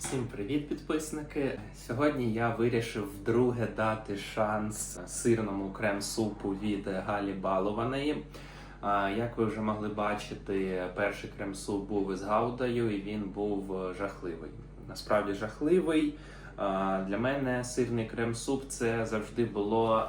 Всім привіт, підписники! Сьогодні я вирішив вдруге дати шанс сирному крем-супу від Галі Балованої. Як ви вже могли бачити, перший крем-суп був із гаудою і він був жахливий. Насправді жахливий. Для мене сирний крем-суп це завжди було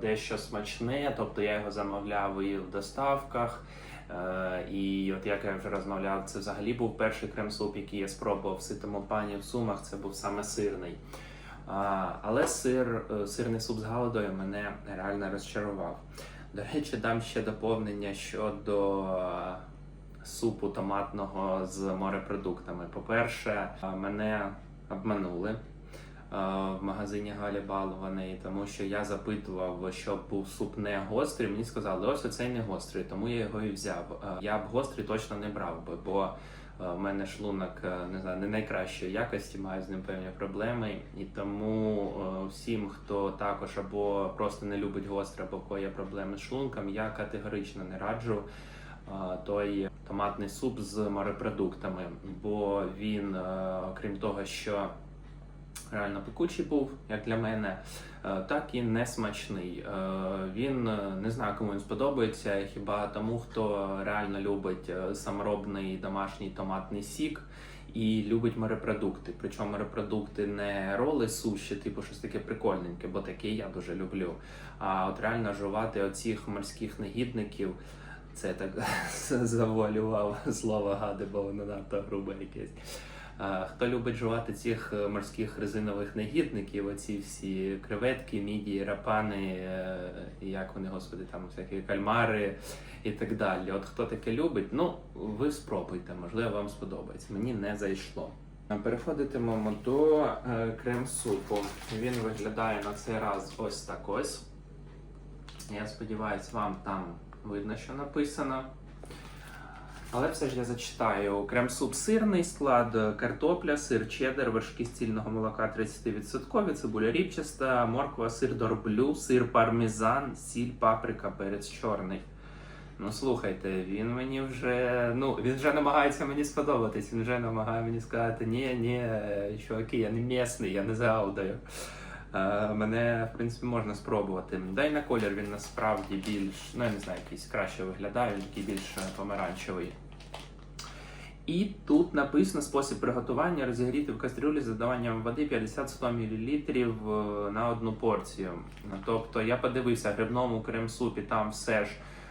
дещо смачне, тобто я його замовляв і в доставках. Е, І от як я вже розмовляв, це взагалі був перший крем-суп, який я спробував в ситому пані в сумах. Це був саме сирний. Але сир, е, сирний суп з галудою мене реально розчарував. До речі, дам ще доповнення щодо е, супу томатного з морепродуктами. По-перше, мене обманули. Е, В магазині Галі Балованої, тому що я запитував, щоб був суп не гострий. Мені сказали, ось оцей не гострий, тому я його і взяв. Е, Я б гострий точно не брав би, бо е, в мене шлунок не знаю, не найкращої якості, маю з ним певні проблеми. І тому всім, хто також або просто не любить гостре, або в кого є проблеми з шлунком, я категорично не раджу той томатний суп з морепродуктами, бо він, окрім того, що реально пекучий був, як для мене, е, так і не смачний. Е, Він е, не знаю, кому він сподобається, хіба тому, хто реально любить саморобний домашній томатний сік. І любить морепродукти. Причому морепродукти не роли суші, типу щось таке прикольненьке, бо таке я дуже люблю. А от реально жувати оцих морських негідників, це так завуалював слово гади, бо воно надто грубе якесь. Хто любить жувати цих е, морських резинових негідників, оці всі креветки, мідії, рапани, е, як вони, господи, там всякі кальмари і так далі. От хто таке любить, ну ви спробуйте, можливо, вам сподобається. Мені не зайшло. Переходитимемо до е, крем-супу. Він виглядає на цей раз ось так ось. Я сподіваюся, вам там видно, що написано. Але все ж я зачитаю. Крем-суп сирний склад, картопля, сир чеддер, вершки з цільного молока 30%, цибуля ріпчаста, морква, сир дорблю, сир пармезан, сіль, паприка, перець чорний. Ну слухайте, він мені вже. Ну, він вже намагається мені сподобатись. Він вже намагає мені сказати, ні, ні, чуваки, я не місний, я не з Гаудою. Е, Мене, в принципі, можна спробувати. Дай на колір він насправді більш, ну я не знаю, якийсь краще виглядає, він такий більш е, помаранчевий. І тут написано спосіб приготування розігріти в кастрюлі з додаванням води 50-100 мл е, на одну порцію. Тобто я подивився грибному крем-супі, там все ж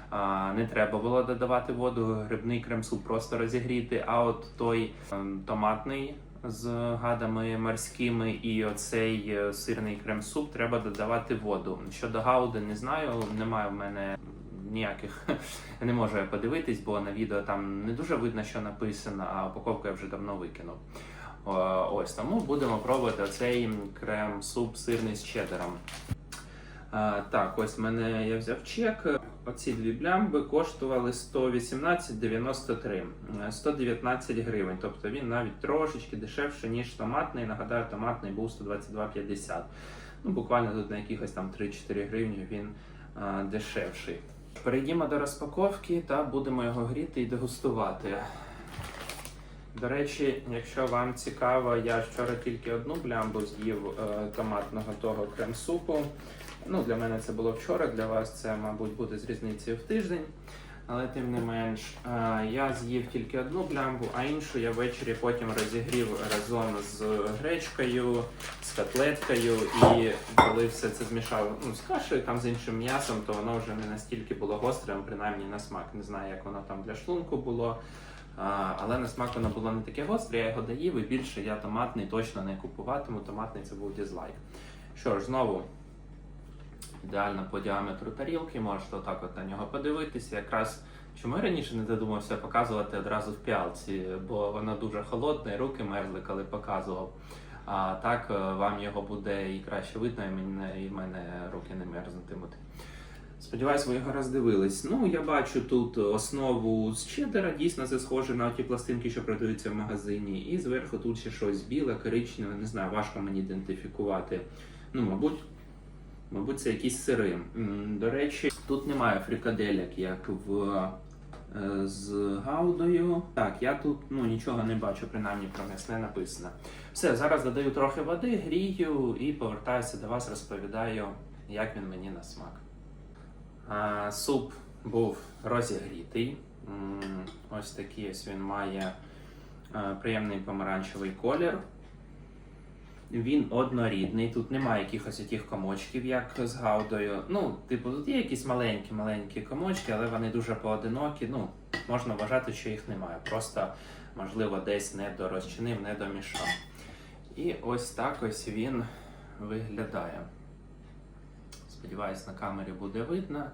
а, не треба було додавати воду, грибний крем-суп просто розігріти, а от той ем, томатний з гадами морськими і оцей е, сирний крем-суп треба додавати воду. Щодо гауди, не знаю, немає в мене ніяких не можу я подивитись, бо на відео там не дуже видно, що написано, а упаковку я вже давно викинув. Ось тому будемо пробувати оцей крем-суп сирний з чеддером. А, так, ось мене я взяв чек. Оці дві блямби коштували 118,93, е, 119 гривень. Тобто він навіть трошечки дешевше, ніж томатний. Нагадаю, томатний був 122,50. Ну, буквально тут на якихось там 3-4 гривні він а, дешевший. Перейдімо до розпаковки та будемо його гріти і дегустувати. До речі, якщо вам цікаво, я вчора тільки одну блямбу з'їв е, томатного того крем-супу. Ну, для мене це було вчора, для вас це, мабуть, буде з різницею в тиждень. Але тим не менш, я з'їв тільки одну блямбу, а іншу я ввечері потім розігрів разом з гречкою, з котлеткою. І коли все це змішав ну, з кашею, там з іншим м'ясом, то воно вже не настільки було гострим, принаймні на смак. Не знаю, як воно там для шлунку було. Але на смак воно було не таке гостре, я його доїв, і більше я томатний точно не купуватиму. Томатний це був дизлайк. Що ж, знову ідеально по діаметру тарілки, можете отак от на нього подивитися. Якраз чому я раніше не додумався показувати одразу в піалці, бо воно дуже холодне, і руки мерзли, коли показував. А так е, вам його буде і краще видно, і мене, і мене руки не мерзнутимуть. Сподіваюсь, ви його роздивились. Ну, я бачу тут основу з чеддера, дійсно це схоже на ті пластинки, що продаються в магазині. І зверху тут ще щось біле, коричневе, не знаю, важко мені ідентифікувати. Ну, мабуть, мабуть, це якісь сири. До речі, тут немає фрикаделек, як в е, з гаудою. Так, я тут ну, нічого не бачу, принаймні про м'ясне не написано. Все, зараз додаю трохи води, грію і повертаюся до вас, розповідаю, як він мені на смак. А, суп був розігрітий. Ось такий ось він має е, приємний помаранчевий колір. Він однорідний, тут немає якихось яких комочків, як з гаудою. Ну, типу, тут є якісь маленькі-маленькі комочки, але вони дуже поодинокі. Ну, можна вважати, що їх немає. Просто, можливо, десь не дорозчинив, не домішав. І ось так ось він виглядає. Сподіваюсь, на камері буде видно.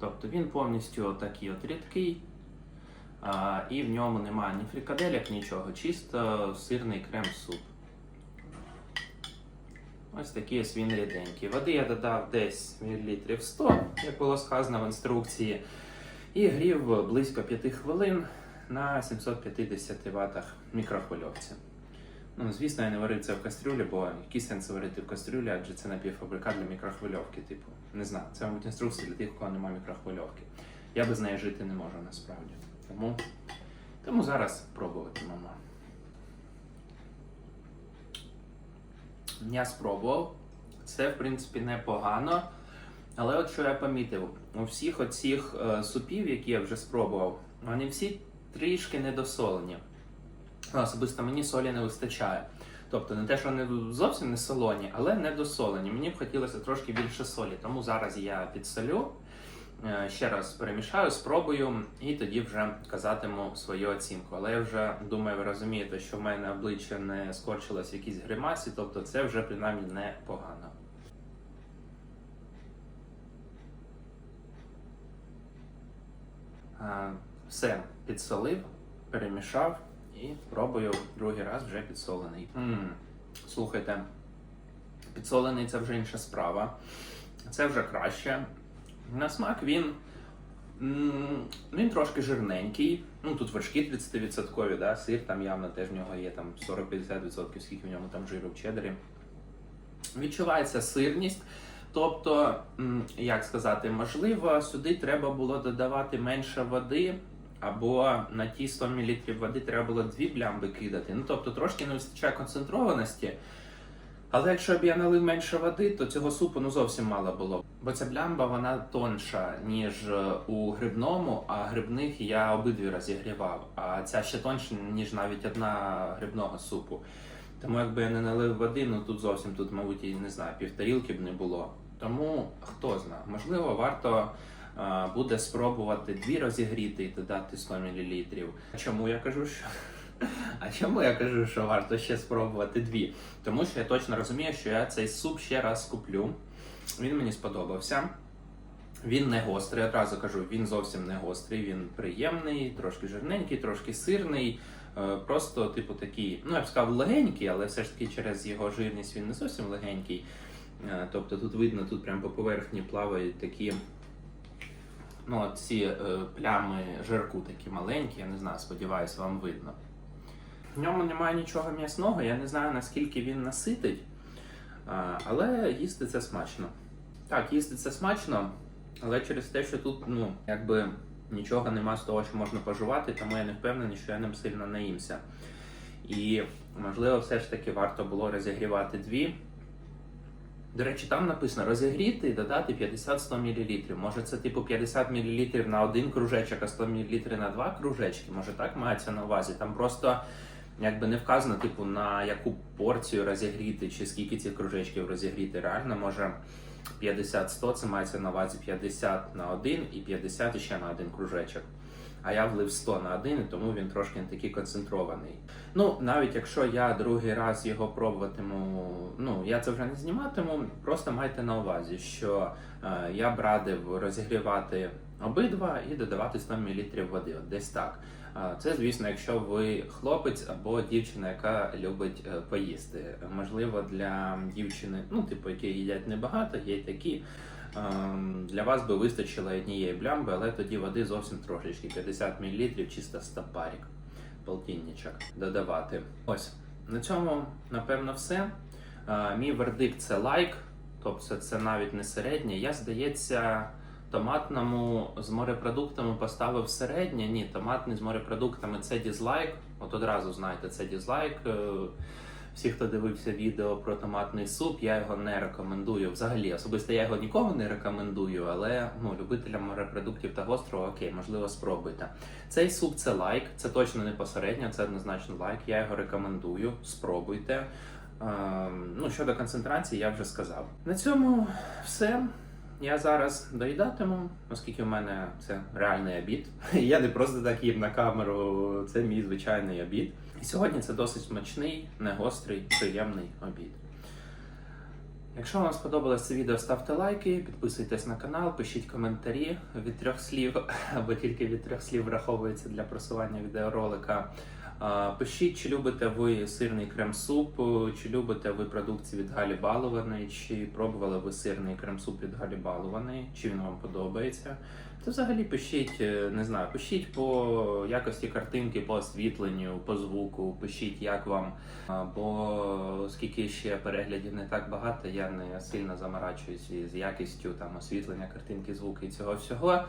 Тобто він повністю такий от рідкий, а, і в ньому немає ні фрикаделек, нічого, чисто сирний крем-суп. Ось такий ось він ріденький. Води я додав десь мілілітрів 100, як було сказано в інструкції, і грів близько 5 хвилин на 750 ваттах мікрохвильовці. Ну, звісно, я не варив це в кастрюлі, бо який сенс варити в кастрюлі, адже це напівфабрикат для мікрохвильовки. Типу, не знаю, це, мабуть, інструкція для тих, у кого немає мікрохвильовки. Я без неї жити не можу насправді. Тому, тому зараз пробуватимемо. Я спробував. Це, в принципі, непогано. Але от що я помітив, у всіх оцих е, супів, які я вже спробував, вони всі трішки недосолені. Ну, Особисто мені солі не вистачає. Тобто не те, що вони зовсім не солоні, але недосолені. Мені б хотілося трошки більше солі. Тому зараз я підсолю, ще раз перемішаю, спробую і тоді вже казатиму свою оцінку. Але я вже думаю, ви розумієте, що в мене обличчя не скорчилось в якійсь гримасі, тобто це вже принаймні непогано. Е, Все, підсолив, перемішав і пробую другий раз вже підсолений. м Слухайте, підсолений це вже інша справа. Це вже краще. На смак він. м, Він трошки жирненький. Ну тут вершки 30%, да? сир там явно теж в нього є там 40-50%, скільки в ньому там жиру в чедері. Відчувається сирність. Тобто, як сказати, можливо, сюди треба було додавати менше води, або на ті 100 мл води треба було дві блямби кидати. Ну тобто трошки не вистачає концентрованості. Але якщо б я налив менше води, то цього супу ну зовсім мало було. Бо ця блямба вона тонша, ніж е, у грибному, а грибних я обидві розігрівав. А ця ще тонша, ніж навіть одна грибного супу. Тому якби я не налив води, ну тут зовсім тут, мабуть, і не знаю, півторілки б не було. Тому хто знає, можливо, варто е, буде спробувати дві розігріти і додати 100 мл. Чому я кажу, що а чому я кажу, що варто ще спробувати дві? Тому що я точно розумію, що я цей суп ще раз куплю. Він мені сподобався. Він не гострий, одразу кажу, він зовсім не гострий, він приємний, трошки жирненький, трошки сирний. Е, Просто, типу, такий, ну я б сказав, легенький, але все ж таки через його жирність він не зовсім легенький. Е, Тобто тут видно, тут прямо по поверхні плавають такі ну, ці е, плями жирку такі маленькі, я не знаю, сподіваюсь, вам видно. В ньому немає нічого м'ясного, я не знаю наскільки він наситить, але їсти це смачно. Так, їсти це смачно, але через те, що тут ну, якби нічого нема з того, що можна пожувати, тому я не впевнений, що я ним сильно наїмся. І можливо, все ж таки варто було розігрівати дві. До речі, там написано розігріти і додати 50-100 мл. Може це типу 50 мл на один кружечок, а 100 мл на два кружечки. Може так мається на увазі. Там просто якби не вказано, типу, на яку порцію розігріти, чи скільки цих кружечків розігріти. Реально може 50-100, це мається на увазі 50 на один і 50 ще на один кружечок. А я влив 100 на один, тому він трошки не такий концентрований. Ну, навіть якщо я другий раз його пробуватиму, ну я це вже не зніматиму. Просто майте на увазі, що е, я б радив розігрівати обидва і додавати 100 мл води. От десь так. Це, звісно, якщо ви хлопець або дівчина, яка любить е, поїсти. Можливо, для дівчини, ну, типу, які їдять небагато, є такі. ем, Для вас би вистачило однієї блямби, але тоді води зовсім трошечки 50 мл чисто стопарик, полтинничок додавати. Ось на цьому напевно все. Е, Мій вердикт це лайк, тобто це навіть не середнє. Я здається Томатному з морепродуктами поставив середнє. Ні, томатний з морепродуктами це дізлайк. От одразу знаєте, це дізлайк. Е, Всі, хто дивився відео про томатний суп, я його не рекомендую. Взагалі, особисто я його нікому не рекомендую, але ну, любителям морепродуктів та гострого, окей, можливо, спробуйте. Цей суп це лайк, це точно не посередньо, це однозначно лайк. Я його рекомендую. Спробуйте. Ем, ну, щодо концентрації, я вже сказав. На цьому все. Я зараз доїдатиму, оскільки в мене це реальний обід. Я не просто так їм на камеру, це мій звичайний обід. І сьогодні це досить смачний, не гострий, приємний обід. Якщо вам сподобалось це відео, ставте лайки, підписуйтесь на канал, пишіть коментарі від трьох слів, або тільки від трьох слів враховується для просування відеоролика. Пишіть, чи любите ви сирний крем-суп, чи любите ви продукцію від Галі Балованої, чи пробували ви сирний крем-суп від Галі Балованої, чи він вам подобається. То взагалі пишіть, е, не знаю, пишіть по якості картинки, по освітленню, по звуку, пишіть, як вам. Бо оскільки ще переглядів не так багато, я не сильно заморачуюсь із якістю там освітлення, картинки, звуки і цього всього.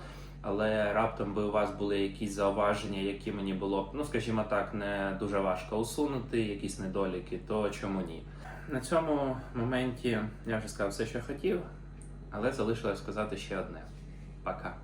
Але раптом би у вас були якісь зауваження, які мені було б, ну скажімо так, не дуже важко усунути, якісь недоліки, то чому ні? На цьому моменті я вже сказав все, що хотів, але залишилось сказати ще одне. Пока.